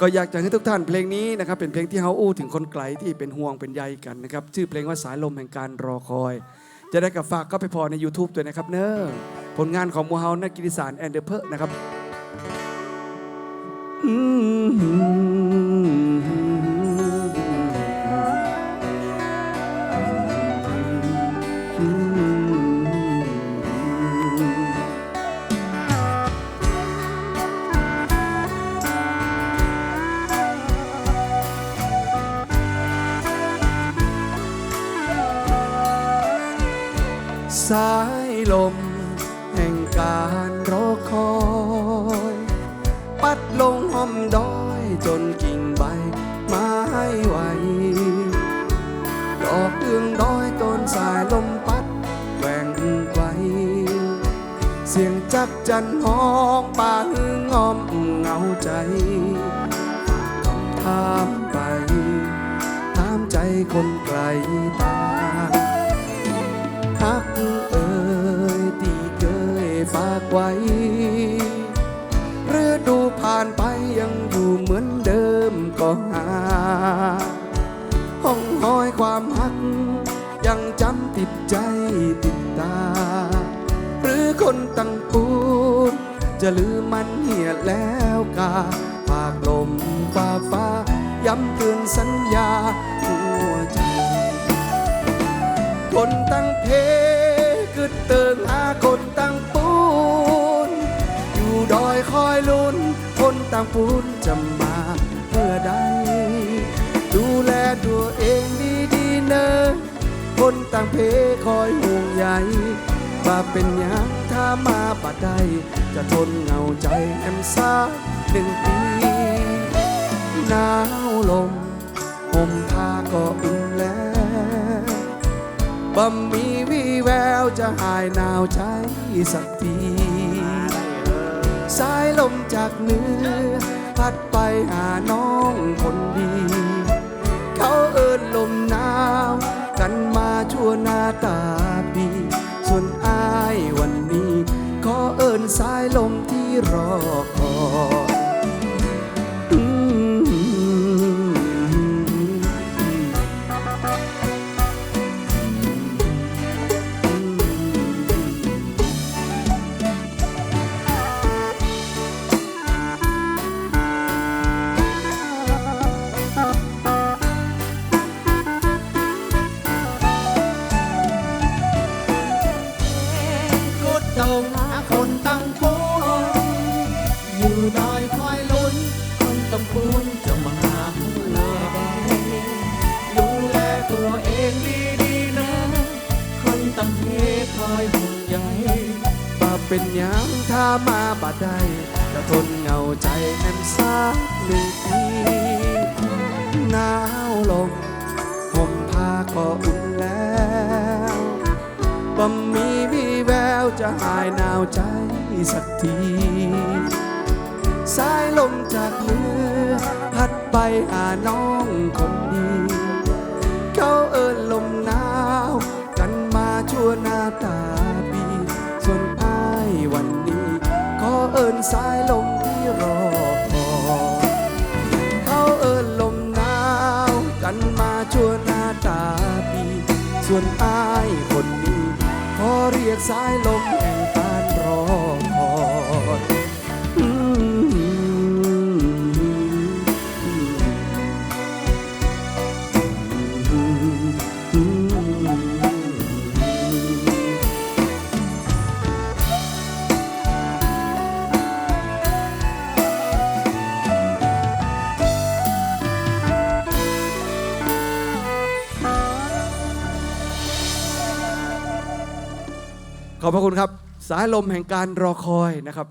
ก็อยากจะให้ทุกท่านเพลงนี้นะครับเป็นเพลงที่เฮาอู้ถึงคนไกลที่เป็นห่วงเป็นใยกันนะครับชื่อเพลงว่าสายลมแห่งการรอคอย จะได้กับฝากก็ไปพอใน YouTube ด้วยนะครับเนอะผลงานของมูเฮานักกิติสารแอนเดอร์เพอร์นะครับอื สายลม แห่งการรอคอย ปัดลงหอมดอยจนกิ่งใบไม้ไหวดอกเอื้องดอยต้นสายลมปัดแหว่งไกวเสียงจักจันห้องป่าหึงงอมเงาใจถามไปถามใจคนไกลตา ไว้ ฤดูผ่านไปยังอยู่เหมือนเดิมก็หา ห้องหอยความฮัก ยังจำติดใจติดตา หรือคนตั้งปูนจะลืมมันเหียแล้วกาฝากลมฟ้าฟ้า ย้ำเตือนสัญญาหัวใจ คนตั้งเพกึดเติงหาคน ลุ้น คนตั้งปูนจะมาเมื่อใด ดูแลตัวเองดีๆเนอะคนตั้งเพคอยห่วงใยว่าเป็นยังถ้ามาบัดใด จะทนเหงาใจแอมซาหนึ่งปีหนาวลมห่มผ้าก็อุ่นแล้วบ่มีวี่แววจะหายหนาวใจสักที ลมจากเนื้อ พัดไปหาน้องคนดี เขาเอินลมหนาว กันมาชั่วหน้าตาปีส่วนอายวันนี้ ขอเอินสายลมที่รอ คนตั้งปูนอยู่ดอยคอยลุ้น คนตั้งปูนจะมาเมื่อใดดูแลตัวเองดีๆนะ คนตั้งเพคอยห่วงใยบ่าเป็นยังถ้ามาบัดใดจะทนเหงาใจแน่นสักหนึ่งทีหนาวลมห่มผ้าก็อุ่น หายหนาวใจสักที สายลมจากเหนือพัดไปหาน้องคนดี เขาเอินลมหนาว กันมาชั่วหน้าตาปี ส่วนอายวันนี้ ขอเอินสายลมที่รอคอยเขาเอินลมหนาว กันมาชั่วหน้าตาปี ส่วนอายคนนี้ขอเรียกสายลม ขอบพระคุณครับ สายลมแห่งการรอคอยนะครับ